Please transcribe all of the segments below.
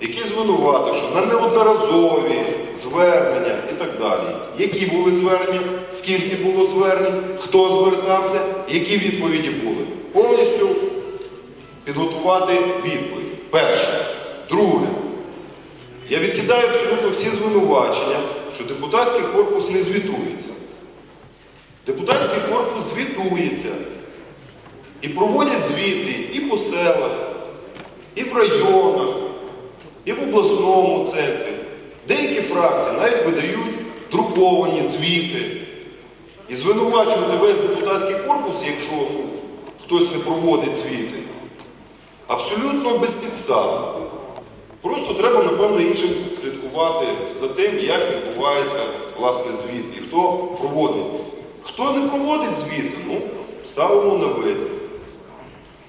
який звинуватив, що на неодноразові звернення і так далі. Які були звернення, скільки було звернень, хто звертався, які відповіді були. Повністю підготувати відповідь. Перше. Друге. Я відкидаю абсолютно всі звинувачення, що депутатський корпус не звітується. Депутатський корпус звітується і проводять звіти і по селах, і в районах, обласному центрі. Деякі фракції навіть видають друковані звіти. І звинувачувати весь депутатський корпус, якщо хтось не проводить звіти, абсолютно безпідставно. Просто треба, напевно, іншим слідкувати за тим, як відбувається власне звіт і хто проводить. Хто не проводить звіти, ну, ставимо на вид.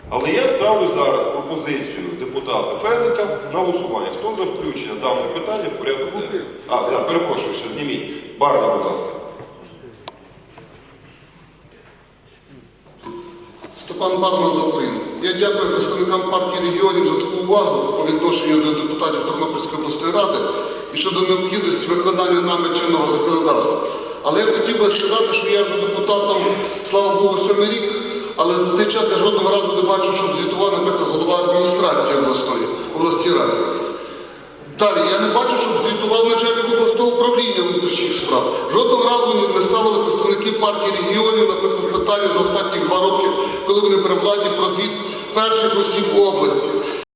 Але я ставлю зараз пропозицію депутата Федика на голосування. Хто за включення даного питання в денний? А, за, перепрошую, ще зніміть. Барня, будь ласка. Степан Барна за Україну. Я дякую представникам партії регіонів за таку увагу по відношенню до депутатів Тернопільської обласної ради і щодо необхідності виконання нами чинного законодавства. Але я хотів би сказати, що я вже депутатом, слава Богу, сьомий рік, але за цей час я жодного разу не бачив, щоб звітував, наприклад, голова адміністрації обласної. Далі, я не бачу, щоб звітував начальник обласного управління внутрішніх справ. Жодного разу не ставили представники партії регіонів, наприклад, питання за останні два роки, коли вони при владі про звіт перших осіб області.